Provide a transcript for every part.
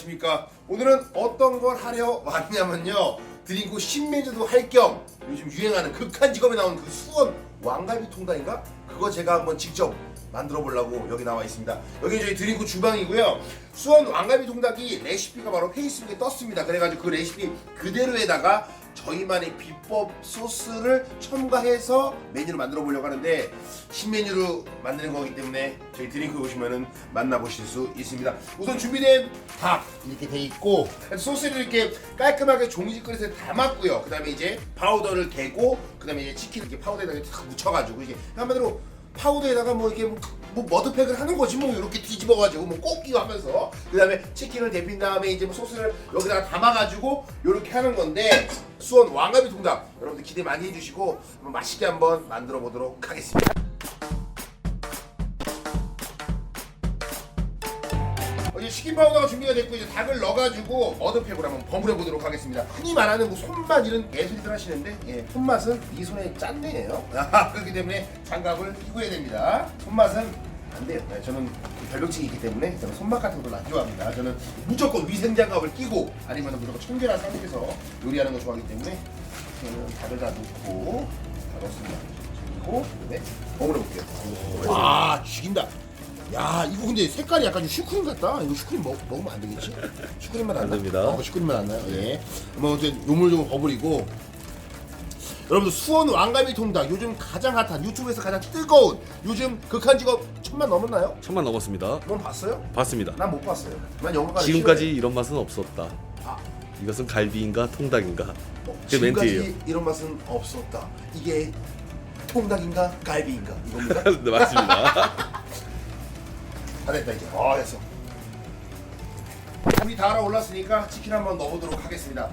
안녕하십니까. 오늘은 어떤 걸 하려 왔냐면요. 드링크 신메뉴도 할 겸 요즘 유행하는 극한 직업에 나온 그 수원 왕갈비 통닭인가? 그거 제가 한번 직접 만들어 보려고 여기 나와 있습니다. 여기 저희 드링크 주방이고요. 수원 왕갈비 통닭이 레시피가 바로 페이스북에 떴습니다. 그래가지고 그 레시피 그대로에다가 저희만의 비법 소스를 첨가해서 메뉴를 만들어 보려고 하는데 신메뉴로 만드는 거기 때문에 저희 드링크 오시면은 만나보실 수 있습니다. 우선 준비된 밥 이렇게 돼 있고 소스를 이렇게 깔끔하게 종이집 그릇에 담았고요. 그다음에 이제 파우더를 개고 그다음에 이제 치킨 이렇게 파우더에다가 탁 묻혀가지고 이게 한마디로 파우더에다가 뭐 이렇게 뭐, 뭐 머드팩을 하는 거지 뭐 이렇게 뒤집어가지고 뭐 꽂기고 하면서 그 다음에 치킨을 데핀 다음에 이제 뭐 소스를 여기다가 담아가지고 이렇게 하는 건데 수원 왕갈비 통닭 여러분들 기대 많이 해주시고 맛있게 한번 만들어 보도록 하겠습니다. 치킨 파우더가 준비가 됐고 이제 닭을 넣어가지고 머드팩으로 한번 버무려 보도록 하겠습니다. 흔히 말하는 뭐 손맛 이런 예술이들 하시는데 예, 손맛은 이 손의 짠내예요. 그렇기 때문에 장갑을 끼고 해야 됩니다. 손맛은 안 돼요. 네, 저는 별명칭이 있기 때문에 저는 손맛 같은 걸안 좋아합니다. 저는 무조건 위생 장갑을 끼고 아니면 무조건 청결한 상태에서 요리하는 걸 좋아하기 때문에 저는 닭을 다 넣고 다 넣었습니다. 그리고 네, 버무려 볼게요. 와 죽인다. 야 이거 근데 색깔이 약간 좀 슈크림 같다. 이거 슈크림 먹, 먹으면 안 되겠지? 슈크림만 안, 안 나? 됩니다. 어, 슈크림만 안 나요. 예. 뭐 이제 요물요물 버무리고 여러분들 수원 왕갈비 통닭 요즘 가장 핫한 유튜브에서 가장 뜨거운 요즘 극한 직업 천만 넘었나요? 천만 넘었습니다. 넌 봤어요? 봤습니다. 난 못 봤어요. 난 영화관 지금까지 이런 맛은 없었다. 아. 이것은 갈비인가 통닭인가? 어, 그 멘트예요. 지금까지 이런 맛은 없었다. 이게 통닭인가 갈비인가 이겁니다. 네, 맞습니다. 다 됐다 이제. 아 됐어. 우리 다 알아 올랐으니까 치킨 한번 넣어보도록 하겠습니다.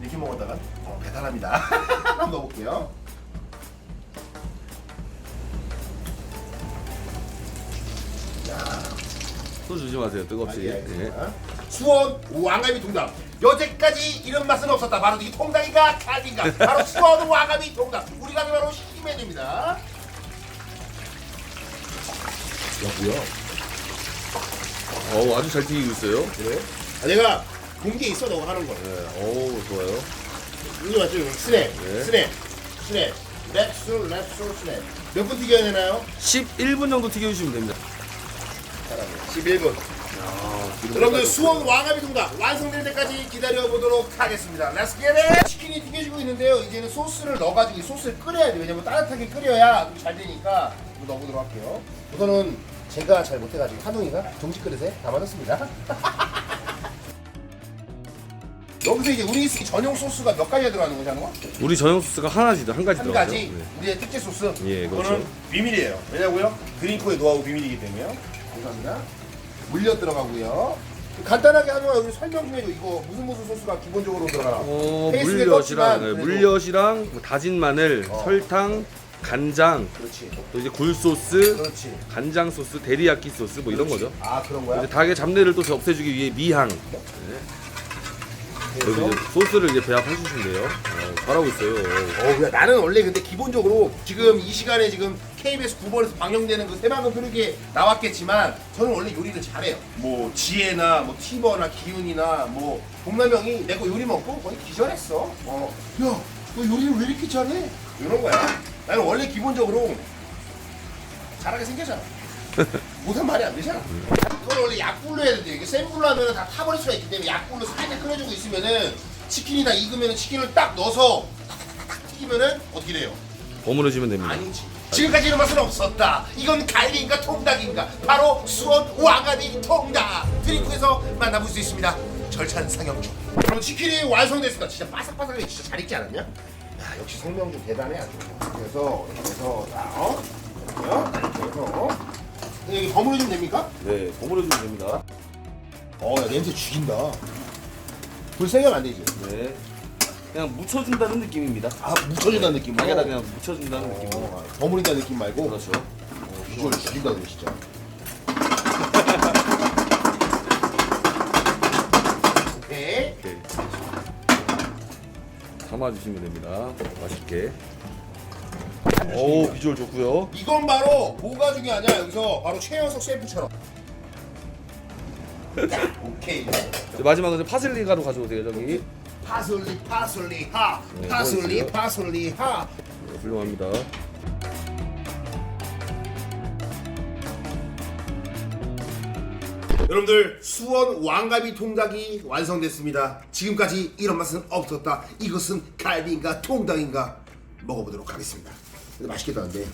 이렇게 먹었다가 어, 대단합니다. 한번 넣어볼게요. 손 조심하세요. 뜨겁지. 아, 예, 예. 알겠습니다. 수원 왕갈비 통닭. 여태까지 이런 맛은 없었다. 바로 이 통닭인가 갈비인가. 바로 수원 왕갈비 통닭. 우리 가게 바로 시메뉴입니다. 야 뭐야? 어우, 아주 잘 튀기고 있어요. 그래? 아, 내가 공개 있어 너가 하는 거. 네. 어우, 좋아요. 이거 맞죠? 스냅, 네. 스냅, 스냅, 랩술, 랩술, 스냅. 몇 분 튀겨야 되나요? 11분 정도 튀겨주시면 됩니다. 11분. 여러분들 수원 왕아비 통닭 완성될 때까지 기다려 보도록 하겠습니다. 렛츠 겟 잇! 치킨이 튀겨지고 있는데요. 이제는 소스를 넣어가지고 이 소스를 끓여야 돼요. 왜냐면 따뜻하게 끓여야 잘 되니까 이거 넣어보도록 할게요. 우선은 제가 잘 못해가지고 한웅이가 종지 그릇에 담아놨습니다. 여기서 이제 우리 전용 소스가 몇 가지가 들어가는 거지 한웅아? 우리 전용 소스가 하나지, 한 가지 한 들어가죠. 가지 네. 우리의 특제 소스 예, 그렇죠. 그거는 비밀이에요 왜냐고요? 드링크의 노하우 비밀이기 때문에요 감사합니다 물엿 들어가고요 간단하게 하면 여기 설명 좀 해줘 이거 무슨 무슨 소스가 기본적으로 들어가나 어, 페이스북에 물엿이랑, 떴지만 네, 그래도- 물엿이랑 뭐 다진 마늘, 어. 설탕, 간장, 그렇지 또 이제 굴 소스, 그렇지 간장 소스, 데리야끼 소스 뭐 이런 거죠. 아 그런 거야? 이제 닭의 잡내를 또 없애주기 위해 미향. 여기 그래서 이제 소스를 이제 배합해 주시면 돼요. 어, 잘하고 있어요. 어, 그래. 나는 원래 근데 기본적으로 지금 이 시간에 지금 KBS 9번에서 방영되는 그 새만금 흐르게 나왔겠지만 저는 원래 요리를 잘해요. 뭐 지혜나 뭐 티버나 기훈이나 뭐 동남형이 내 거 요리 먹고 거의 기절했어. 어, 야, 너 요리를 왜 이렇게 잘해? 이런 거야. 나는 원래 기본적으로 잘하게 생겼잖아. 못한 말이 안 되잖아. 그걸 원래 약불로 해야 돼. 이게 센 불로 하면 다 타버릴 수가 있기 때문에 약불로 살짝 끓여주고 있으면은 치킨이 다 익으면 치킨을 딱 넣어서 탁탁탁 튀기면은 어떻게 돼요? 버무려주면 됩니다. 아니지. 지금까지 이런 맛은 없었다. 이건 갈비인가 통닭인가? 바로 수원 왕가비 통닭. 드링크에서 만나볼 수 있습니다. 절찬 상영 중. 그럼 치킨이 완성됐습니다. 진짜 바삭바삭하게 진짜 잘 익지 않았냐? 야 역시 성명준 대단해 아주. 그래서 해서 자, 어? 이렇게 해서 여기 버무려 주면 됩니까? 네, 버무려주면 됩니다. 어, 야, 냄새 죽인다. 불 세면 안 되지. 네. 그냥 묻혀준다는 느낌입니다. 아, 묻혀준다는 느낌으로. 닭에다 그냥 묻혀준다는 느낌으로. 어, 버무린다는 느낌 말고. 그렇죠. 어, 비주얼 죽인다, 너 진짜. 오케이. 이렇게 담아주시면 됩니다. 맛있게. 오, 비주얼 좋고요. 이건 바로 뭐가 중요하냐, 여기서 바로 최현석 셰프처럼. 오케이. 이제 마지막으로 이제 파슬리 가루 가져오세요 저기. 파슬리 파슬리 하. 네, 파슬리. 파슬리 하. 네, 훌륭합니다. 여러분들 수원 왕갈비 통닭이 완성됐습니다. 지금까지 이런 맛은 없었다. 이것은 갈비인가 통닭인가 먹어보도록 하겠습니다. 근데 맛있겠다 근데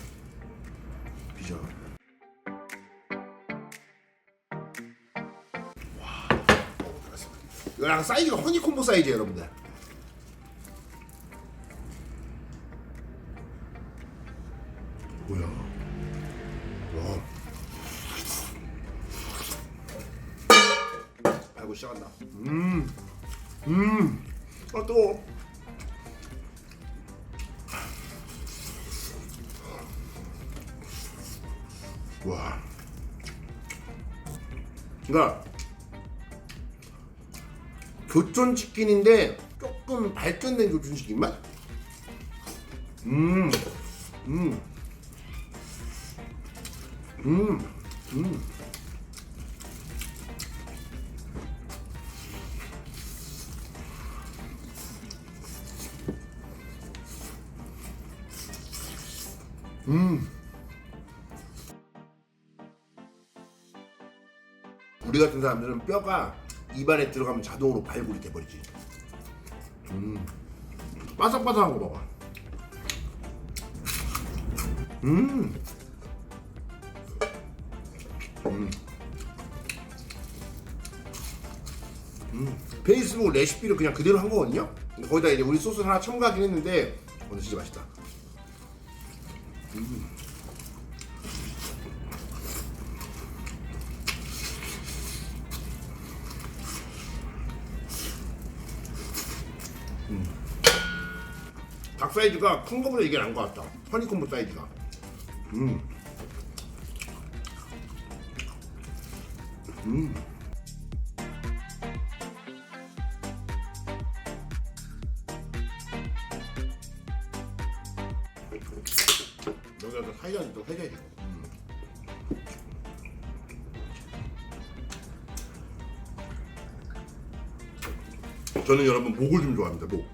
비주얼. 와, 먹어보도록 하겠습니다. 이거 약간 사이즈가 허니콤보 사이즈예요, 여러분들. 뭐야? 와. 아이고 시작한다. 음, 음, 아 뜨거. 와. 그러니까 교촌 치킨인데 조금 발전된 교촌 치킨 맛? 음, 음, 음, 음. 우리 같은 사람들은 뼈가 입안에 들어가면 자동으로 발굴이 돼버리지. 음, 바삭바삭한 거 봐봐. 음, 음, 음. 페이스북 레시피를 그냥 그대로 한 거거든요. 거기다 이제 우리 소스 하나 첨가하긴 했는데 오늘 진짜 맛있다. 닭 사이즈가 큰 거보다 이게 나은 것 같다. 허니콤보 사이즈가. 음. 음. 해줘야 돼. 음. 저는 여러분 목을 좀 좋아합니다. 목.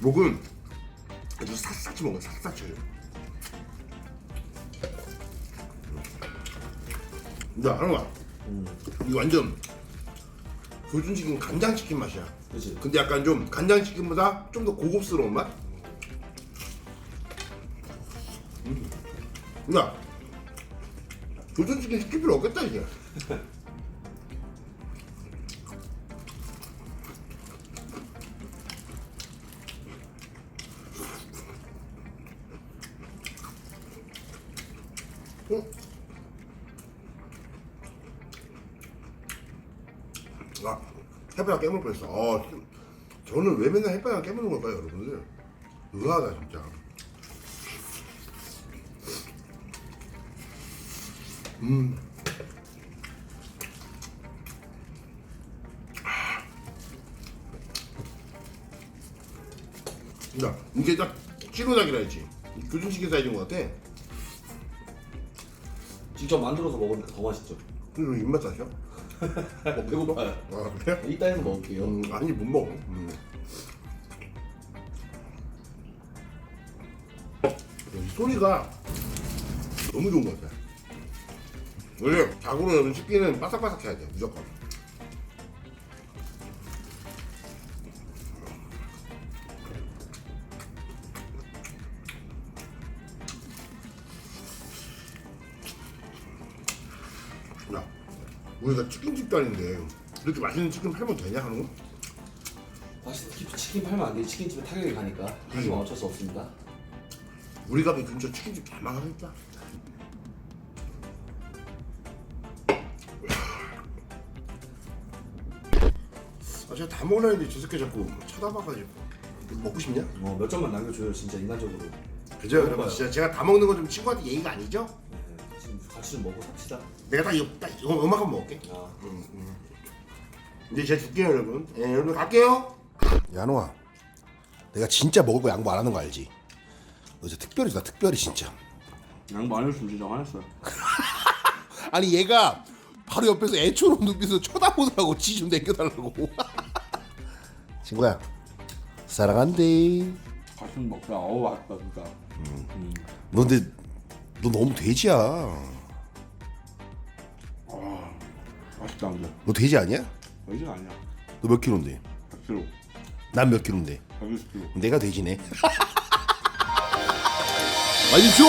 목은 아주 샅샅이 먹어요 샅샅이 야 하나가 이거 완전 교준치킨 간장치킨 맛이야 그렇지. 근데 약간 좀 간장치킨보다 좀 더 고급스러운 맛? 음. 야 교준치킨 시킬 필요 없겠다 이제 어? 아, 햇볕 깨물 뻔했어. 어, 저는 왜 맨날 햇볕 깨무는 걸까요, 여러분들? 의아하다 진짜. 음. 야, 이게 딱 찌로닭이라 했지. 교준치킨 사이즈인 것 같아. 직접 만들어서 먹으니까 더 맛있죠. 그리고 입맛 다셔? 어, 배고파요. 아 그래? 이따 해서 먹을게요. 음, 아니 못 먹어. 음. 이 소리가 너무 좋은 것 같아. 원래 자고로 여는 치킨은 바삭바삭해야 돼 무조건. 야, 우리가 치킨집도 아닌데 이렇게 맛있는 치킨 팔면 되냐 하는 거? 맛있는 치- 치킨 팔면 안 돼. 치킨집에 타격이 가니까. 하지만 어쩔 수 없습니다. 우리 가게 근처 치킨집 다 망하겠다. 아, 제가 다 먹으려 했는데 저 새끼 자꾸 쳐다봐가지고 먹고 싶냐? 어, 몇 점만 남겨줘요, 진짜 인간적으로. 그죠 여러분. 진짜 제가 다 먹는 거좀 친구한테 예의가 아니죠? 네, 지금 같이 좀 먹고 삽시다. 내가 딱 이거 딱 이거 음악만 먹을게 아, 이제 제가 줄게요 여러분 예 여러분 갈게요 야노아 내가 진짜 먹을 거 양보 안 하는 거 알지? 너 진짜 특별히다 특별히 진짜 양보 안 했으면 진짜 화냈어요. 아니 얘가 바로 옆에서 애초로운 눈빛으로 쳐다보더라고 지좀 남겨달라고 친구야 사랑한대 같이 먹자. 어우 맛있다 진짜. 너 근데 너 너무 돼지야 맛있다 근데. 너 돼지 아니야? 돼지 아니야. 너 몇 킬로인데? 100kg, 난 몇 킬로인데? 120kg. 내가 돼지네 맛있죠?